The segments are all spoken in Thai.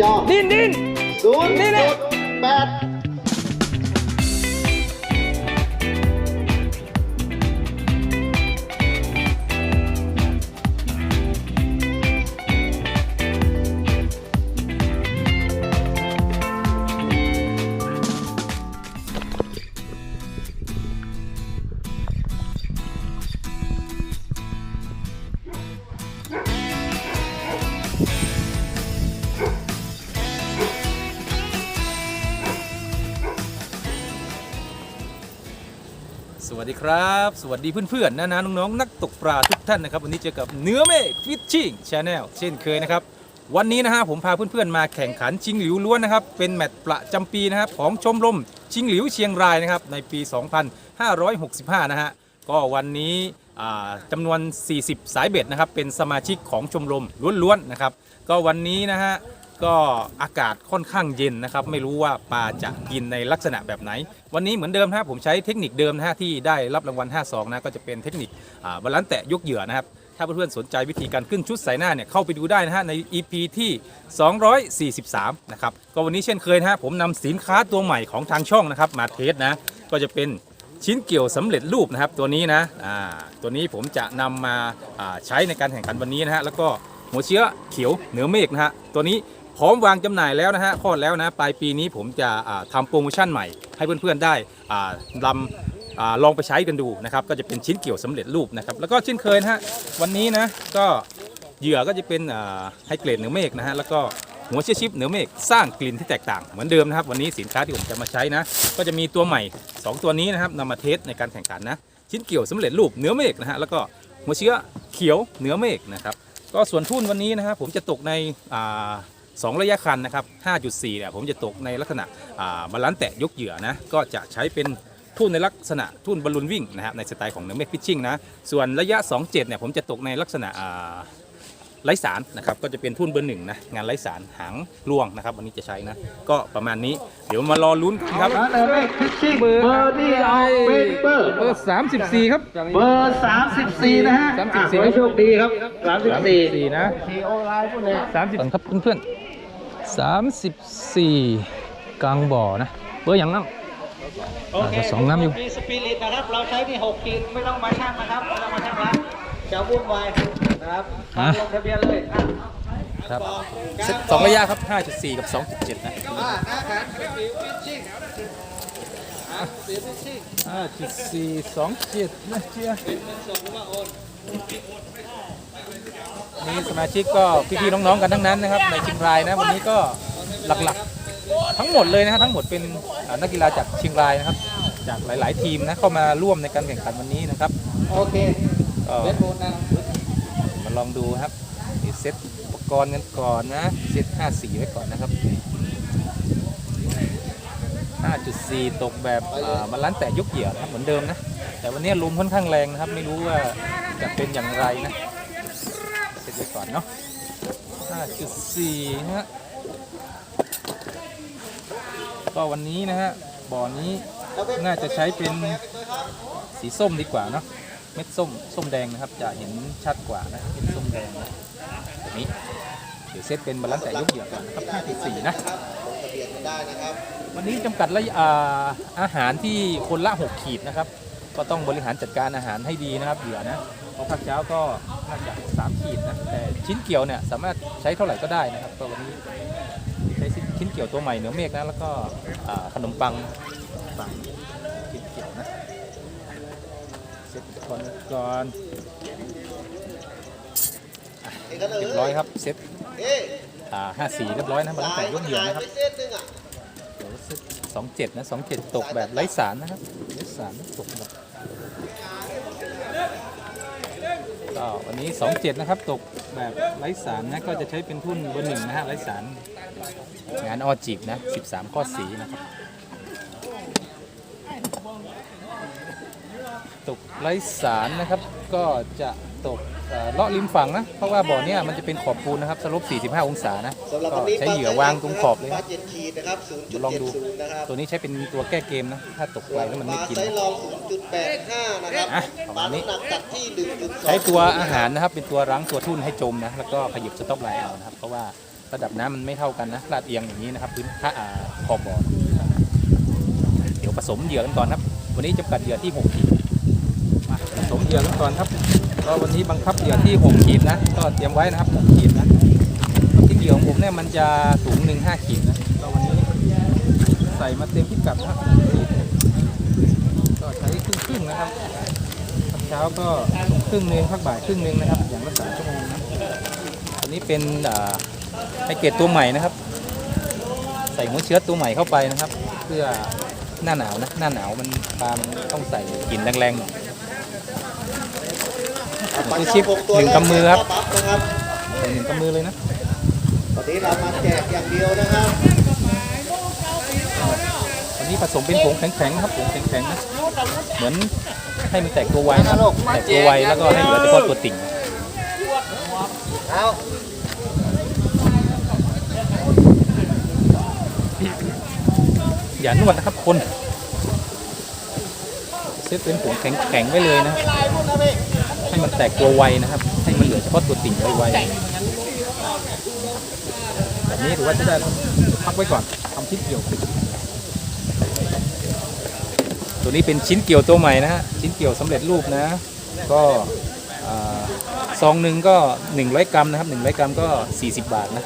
จอดินดินศูนย์นี่แหละจุดแปด วัสดีครับ สวัสดีเพื่อนๆนะนะน้องๆนักตกปลาทุกท่านนะครับ วันนี้เจอกับเนื้อเมฆฟิชชิ่งชาแนลเช่นเคยนะครับ วันนี้นะฮะผมพาเพื่อนๆมาแข่งขันชิงหลิวล้วนนะครับ เป็นแมตช์ประจำปีนะครับของชมรมชิงหลิวเชียงรายนะครับในปี 2565 นะฮะก็วันนี้อ่าจำนวน 40 สายเบ็ดนะครับเป็นสมาชิกของชมรมล้วนๆนะครับก็วันนี้นะฮะ ก็อากาศค่อนข้างเย็นนะครับ ไม่รู้ว่าปลาจะกินในลักษณะแบบไหน วันนี้เหมือนเดิมนะครับผมใช้เทคนิคเดิมนะฮะที่ได้รับรางวัล 52 นะก็จะเป็นเทคนิคบาลานซ์แตะยกเหยื่อนะครับ ถ้าเพื่อนๆสนใจวิธีการขึ้นชุดสายหน้าเนี่ยเข้าไปดูได้นะฮะใน EP ที่ 243 นะครับ ก็วันนี้เช่นเคยนะฮะผมนำสินค้าตัวใหม่ของทางช่องนะครับมาเทสนะก็จะเป็นชิ้นเกี่ยวสำเร็จรูปนะครับตัวนี้นะอ่าตัวนี้ผมจะนำมาอ่าใช้ในการแข่งขันวันนี้นะฮะแล้วก็หัวเชื้อเขียวเหนือเมฆนะฮะตัวนี้ พร้อมวางจำหน่ายแล้วนะฮะคลอดแล้วนะปลายปีนี้ผมจะอ่าทำโปรโมชั่นใหม่ ให้เพื่อนๆได้ลำอ่าลองไปใช้กันดูนะครับก็จะเป็นชิ้นเกี่ยวสำเร็จรูปนะครับแล้วก็เช่นเคยนะฮะวันนี้นะก็เหยื่อก็จะเป็นอ่าไฮเกรดเหนือเมฆนะฮะแล้วก็หัวเชื้อชิปเหนือเมฆสร้างกลิ่นที่แตกต่างเหมือนเดิมนะครับวันนี้สินค้าที่ผมจะมาใช้นะ ก็จะมีตัวใหม่ 2 ตัวนี้นะครับนำมาเทสในการแข่งขันนะ ชิ้นเกี่ยวสำเร็จรูปเนื้อเมฆนะฮะแล้วก็หัวเชื้อเขียวเนื้อเมฆนะครับก็ส่วนทุ่นวันนี้นะครับผมจะตกใน อ่าสองระยะคันนะครับ 5.4 เนี่ยผมจะตกในลักษณะอ่าบาลานซ์แตะยกเหยื่อนะ ก็จะใช้เป็นทุ่นในลักษณะทุ่นบอลลูนวิ่งนะครับในสไตล์ของเนื้อเมฆฟิชชิ่งนะ ส่วนระยะ 27 เนี่ยผมจะตกในลักษณะอ่าไร้สารนะครับก็จะเป็นทุ่นเบอร์หนึ่งนะงานไร้สารหางลวงนะครับวันนี้จะใช้นะก็ประมาณนี้เดี๋ยวมารอลุ้นกันครับนะเนอร์เมฆฟิชชิ่งเบอร์ดี้เอาเป็นเบอร์เบอร์สามสิบสี่ครับเบอร์สามสิบสี่นะฮะ34อะขอให้โชคดีครับสามสิบสี่สี่นะทีโอไลน์พวกนี้สามสิบครับเพื่อนๆ สามสิบสี่กลางบ่อนะเบอร์อย่างนั้นโอเคอ่าสองน้ำอยู่มีสปิริตนะครับ เราใช้ที่หกขีดไม่ต้องมาชั่งนะครับไม่ต้องมาชั่งละจะวุ่นวายนะครับอะลงทะเบียนเลยอะครับเซตสองระยะครับห้าจุดสี่กับสองจุดเจ็ดนะอ่าอาหารเป็นฟิวฟิชชิ่งอะฟิวฟิชชิ่งห้าจุดสี่สองเจ็ดนะเชียเป็นเงินสดหรื อว่าโอนนี่สมาชิกก็พี่ๆน้องๆกันทั้งนั้นนะครับในเชียงรายนะวันนี้ก็หลักๆ ทั้งหมดเลยนะฮะทั้งหมดเป็นอ่านักกีฬาจากเชียงรายนะครับ จากหลาย ๆ ทีมนะเข้ามาร่วมในการแข่งขันวันนี้นะครับโอเคก็เวทโบนนะมาลองดูครับนี่เซตอุปกรณ์กันก่อนนะเซต54ไว้ก่อนนะครับ 5.4 ตกแบบอ่าบาลานซ์แต่ยกเหยื่อนะครับเหมือนเดิมนะแต่วันนี้ลมค่อนข้างแรงนะครับ ไม่รู้ว่าจะเป็นอย่างไรนะเซต ไว้ก่อนเนาะ5.4 นะฮะ ก็วันนี้นะฮะ บ่อนี้น่าจะใช้เป็นสีส้มดีกว่าเนาะ เม็ดส้ม ส้มแดงนะครับ จะเห็นชัดกว่านะเม็ดส้มแดงนะแบบนี้ เดี๋ยวเซตเป็นบาลานซ์แต่ยกเหยื่อก่อนนะครับ5.4 นะวันนี้จำกัดระยะอ่าอาหารที่คนละ 6 ขีดนะครับ ก็ต้องบริหารจัดการอาหารให้ดีนะครับเหยื่อนะ พราะภาคเช้าก็น่าจะ3ขีดนะแต่ชิ้นเกี่ยวเนี่ยสามารถใช้เท่าไหร่ก็ได้นะครับก็วันนี้ใช้ชิ้นเกี่ยวตัวใหม่เหนือเมฆนะแล้วก็ขนมปังปังชิ้นเกี่ยวนะเสร็จก่อนก่อนเรียบร้อยครับเซ็ตห้าสี่เรียบร้อยนะบาลานซ์แต่ยกเหยื่อนะครับสองเจ็ดนะสองเจ็ดตกแบบไร้สารนะครับไร้สารตกแบบ ก็วันนี้สองเจ็ดนะครับ ตกแบบไร้สารนะ ก็จะใช้เป็นทุ่นเบอร์หนึ่งนะฮะไร้สาร งานออจีบนะสิบสามข้อสีนะครับ ตกไร้สารนะครับ ก็จะตก เอ่อเลาะริมฝั่งนะ เพราะว่าบ่อเนี้ยมันจะเป็นขอบปูนนะครับสลบ 45 องศานะสำหรับก็วันนี้ใช้เหยื่อวางตรงขอบเลยปลานะเจ็ดขีดนะครับลองดู0.70นะครับตัวนี้ใช้เป็นตัวแก้เกมนะ ถ้าตกไปแล้วมันไม่กินปลาไซส์รอง0.85นะครับอะประมาณนี้ปลน้ำหนักตัดที่1.2ใช้ตัวอาหารนะครับ เป็นตัวรั้งตัวทุ่นให้จมนะ แล้วก็ขยิบสต็อปไลน์เอานะครับ เพราะว่าระดับน้ำมันไม่เท่ากันนะลาดเอียงอย่างนี้นะครับพื้นท่าอ่าขอบบ่อเดี๋ยวผสมเหยื่อกันก่อนครับ วันนี้จำกัดเหยื่อที่6ขีดมาผสมเหยื่อกันก่อนครับ ก็วันนี้บังคับเหยื่อที่6ขีดนะ ก็เตรียมไว้นะครับ6ขีดนะที่เหยื่อของผมเนี่ยมันจะสูง1 5ขีดนะก็วันนี้ใส่มาเต็มพิกัดนะครับขีดก็ใช้ครึ่งๆนะครับเช้าก็ครึ่งหนึงพักบ่ายครึ่งหนึงนะครับ อย่างละสามชั่วโมงนะอันนี้เป็นไอเกตตัวใหม่นะครับ ใส่หัวเชื้อตัวใหม่เข้าไปนะครับ เพื่อหน้าหนาวนะหน้าหนาวมันปลามันต้องใส่กลิ่นแรงๆหน่อย ปลานี่ช่ชิอปนหกตัวหนึ่งกำมือครับแกปั๊บนะครับใส่หนึ่งกำมือเลยนะวันนี้เรามาแจกอย่างเดียวนะครับอันนี้ผสมเป็นผงแข็งๆนะครับผงแข็งๆนะเหมือนให้มันแตกตัวไวนะแตกตัวไวแล้วก็ให้เหลือเฉพาะตัวติ่งเอาอย่านวดนะครับคนเซตเป็นผงแข็งๆไว้เลยนะ ให้มันแตกตัวไวนะครับ ให้มันเหลือเฉพาะตัวติ่งไวๆแบบนี้ถือว่าจะได้พักไว้ก่อนทำชิ้นเกี่ยว ตัวนี้เป็นชิ้นเกี่ยวตัวใหม่นะฮะชิ้นเกี่ยวสำเร็จรูปนะ ก็ซองหนึ่งก็ 100 กรัมนะครับ100 กรัมก็ 40 บาทนะ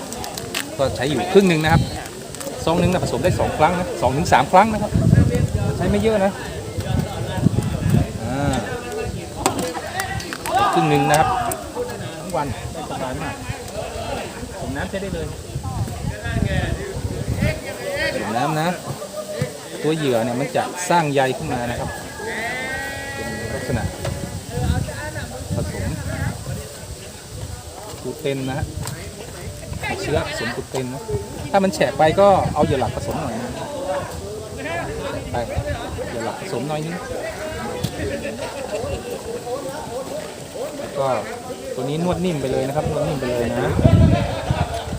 ก็ใช้อยู่ครึ่งหนึ่งนะครับซองหนึ่งนะผสมได้ 2 ครั้งนะสองถึงสามครั้งนะครับ ใช้ไม่เยอะนะอ่าค รึ่งหนึ่งนะครับทั้งวันได้สบายมากผมน้ำใช้ได้เลยผมน้ำนะ ตัวเหยื่อเนี่ยมันจะสร้างใยขึ้นมานะครับ เป็นลักษณะผสมกลูเตนนะฮะเชื้อผสมกลูเตนนะถ้ามันแฉะไปก็เอาเหยื่อหลักผสมหน่อยนะไปเหยื่อหลักผสมหน่อยนึงแล้ว ก็ตัวนี้นวดนิ่มไปเลยนะครับนวดนิ่มไปเลยนะ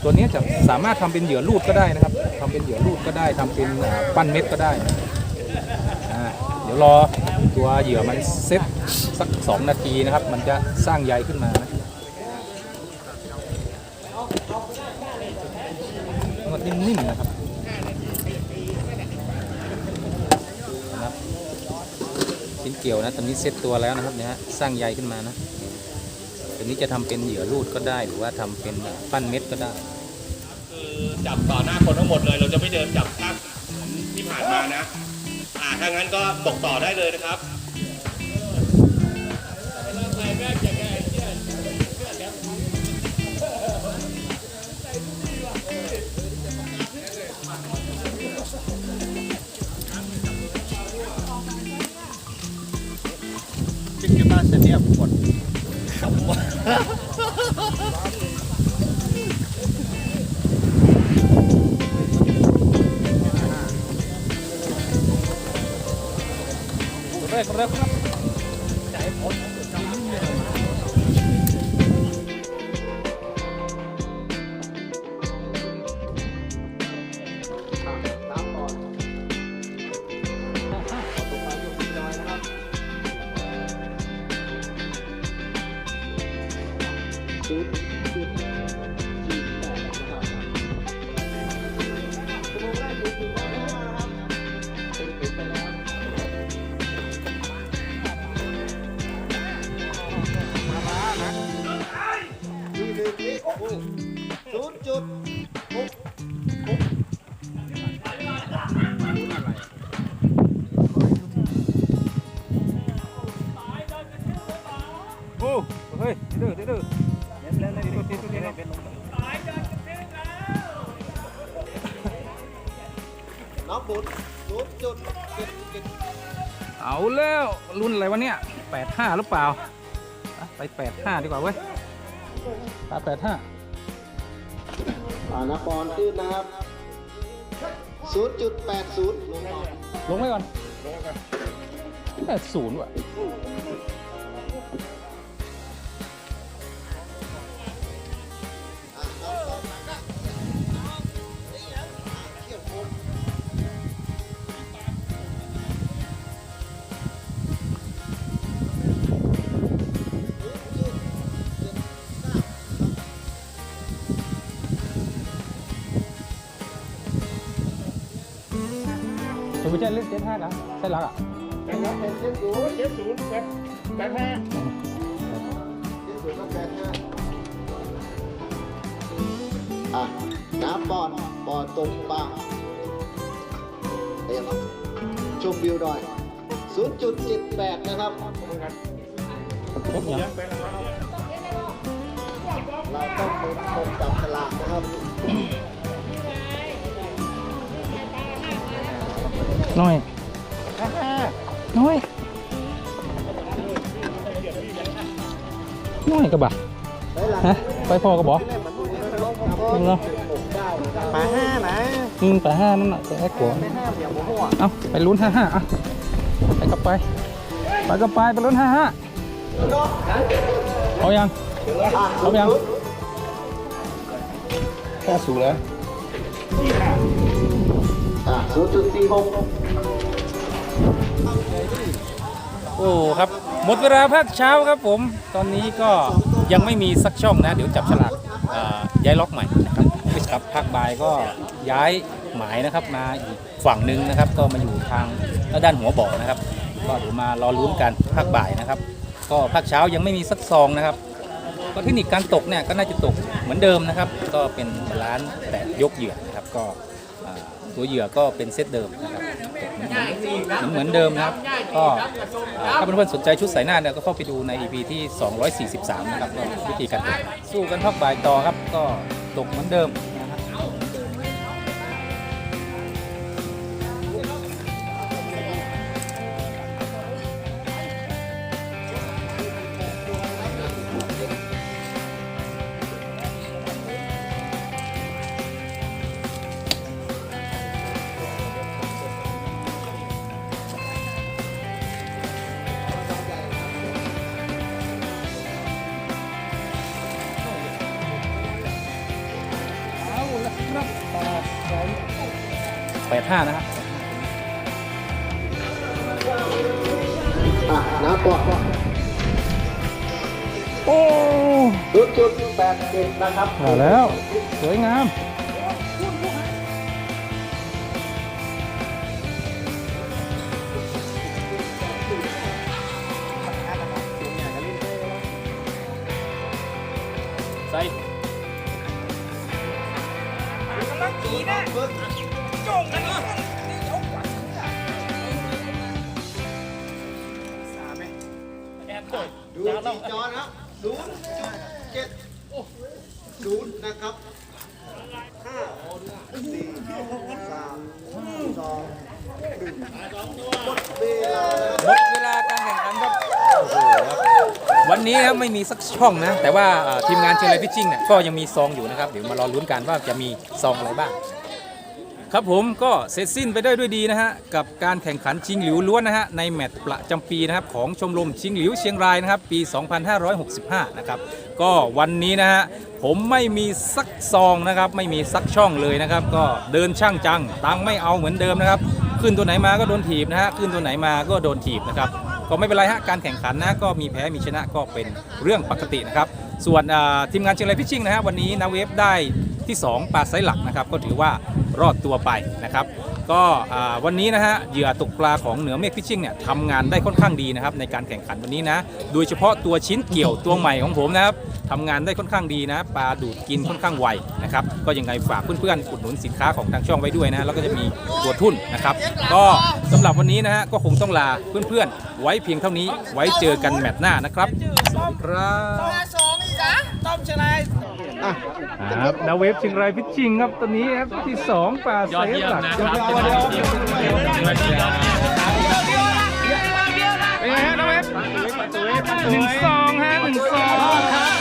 ตัวนี้จะสามารถทำเป็นเหยื่อรูดก็ได้นะครับทำเป็นเหยื่อรูดก็ได้ทำเป็นปั้นเม็ดก็ได้นะเดี๋ยวรอตัวเหยื่อมันเซ็ตสัก 2 นาทีนะครับ มันจะสร้างใยขึ้นมานะนวดนิ่มๆนะครับชิ้นเกี่ยวนะตอนนี้เซ็ตตัวแล้วนะครับเนี่ยฮะสร้างใยขึ้นมานะ ตัวนี้จะทำเป็นเหยื่อรูดก็ได้ หรือว่าทำเป็นปั้นเม็ดก็ได้ คือจับต่อหน้าคนทั้งหมดเลย เราจะไม่เดินจับภาพที่ผ่านมานะ อ่าถ้างั้นก็ตกต่อได้เลยนะครับจิ้มจิ้มมาเสร็จเนี่ยหมดแรกแล้ว ศูนย์จุดหกโอ้เฮ้ยเดือดเดือดเดือดเล่นเล่นเล่นตัวทีตัวทีเป็นลงน้องบุญศูนย์จุดเจ็ดเจ็ดเอาแล้วรุ่นอะไรวะเนี่ยแปดห้าหรือเปล่าอะไปแปดห้าดีกว่าเว้ยตาแปดห้าอ่า นครขึ้นนะครับศูนย์จุดแปดศูนย์ลงก่อน ลงไปก่อนแปดศูนย์ว่ะ ไม่ใช่เล่นเจ็ดห้านะใช่ลักอะเป็นรับเป็นเจ็ดศูนย์เจ็ดศูนย์แปดแปดห้าเจ็ดศูนย์ก็แปดห้าอะน้ำปอนปอนตรงปางเตรียมชมวิวดอย 0.78 นะครับทุกอย่างเราต้องเป็นคนจับฉลากนะครับ น้อยน้อยน้อยกระบะฮะไปพอกระบอกมึงเหรอปาห้านะอืมแต่ห้านั่นน่ะแต่แอคกัวห้าเสียงหัวเอาไปลุ้นห้าห้าอะไปกับไปไปกับไปไปลุ้นห้าห้าเอายังเอายังแค่สูงแล้วอะ0.46 โอ้ครับ หมดเวลาภาคเช้าครับผม ตอนนี้ก็ยังไม่มีสักช่องนะ เดี๋ยวจับฉลากย้ายล็อกใหม่นะครับครับภาคบ่ายก็ย้ายหมายนะครับมาอีกฝั่งหนึ่งนะครับ ก็มาอยู่ทางด้านหัวบ่อนะครับ ก็เดี๋ยวมารอลุ้นกันภาคบ่ายนะครับ ก็ภาคเช้ายังไม่มีสักซองนะครับก็เทคนิคการตกเนี่ยก็น่าจะตกเหมือนเดิมนะครับ ก็เป็นร้านแต่ยกเหยื่อนะครับ ก็ตัวเหยื่อก็เป็นเซตเดิมนะครับ เหมือนเหมือนเหมือนเดิมนะครับ ก็อ่าถ้าเพื่อนๆสนใจชุดสายหน้าเนี่ยก็เข้าไปดูใน EP ที่ 243 นะครับก็วิธีการตกสู้กันภาคบ่ายต่อครับ ก็ตกเหมือนเดิม แปดห้านะครับอะน้ำปอนโอ้0.87นะครับมาแล้ว สวยงาม ใส่ ดูที่จอนะครับ0.7 0นะครับห้าสี่สามสองหนึ่งหมดเวลาแล้วหมดเวลาการแข่งขันครับโอ้โหครับวันนี้ครับไม่มีสักช่องนะ แต่ว่าเอ่อทีมงานเชียงรายพิชชิ่งเนี่ยก็ยังมีซองอยู่นะครับ เดี๋ยวมารอลุ้นกันว่าจะมีซองอะไรบ้าง ครับผมก็เสร็จสิ้นไปได้ด้วยดีนะฮะกับการแข่งขันชิงหลิวล้วนนะฮะในแมตช์ประจำปีนะครับของชมรมชิงหลิวเชียงรายนะครับปี 2565 นะครับก็วันนี้นะฮะผมไม่มีสักซองนะครับไม่มีสักช่องเลยนะครับ ก็เดินช่างจังตังไม่เอาเหมือนเดิมนะครับขึ้นตัวไหนมาก็โดนถีบนะฮะขึ้นตัวไหนมาก็โดนถีบนะครับก็ไม่เป็นไรฮะการแข่งขันนะก็มีแพ้มีชนะก็เป็นเรื่องปกตินะครับส่วนทีมงานเชียงรายพิชชิ่งนะฮะวันนี้นาเวฟได้ ที่ 2 ปลาไซหลักนะครับก็ถือว่ารอดตัวไปนะครับก็วันนี้นะฮะเหยื่อตกปลาของเหนือเมฆฟิชชิ่งเนี่ยทำงานได้ค่อนข้างดีนะครับในการแข่งขันวันนี้นะโดยเฉพาะตัวชิ้นเกี่ยวตัวใหม่ของผมนะครับทำงานได้ค่อนข้างดีนะปลาดูดกินค่อนข้างไวนะครับก็ยังไงฝากเพื่อนๆอุดหนุนสินค้าของทางช่องไว้ด้วยนะแล้วก็จะมีตัวทุ่นนะครับก็สำหรับวันนี้นะฮะก็คงต้องลาเพื่อนๆ ไว้เพียงเท่านี้ไว้เจอกันแมตช์หน้านะครับสวัสดีครับสองอีกอะต้มเชลาย อะครับนาเวฟเชียงรายพิชชิงครับตอนนี้ครับที่2ป่าเซฟหลักเป็นไงฮะนาเวฟหนึ่งสองฮะหนึ่งสอง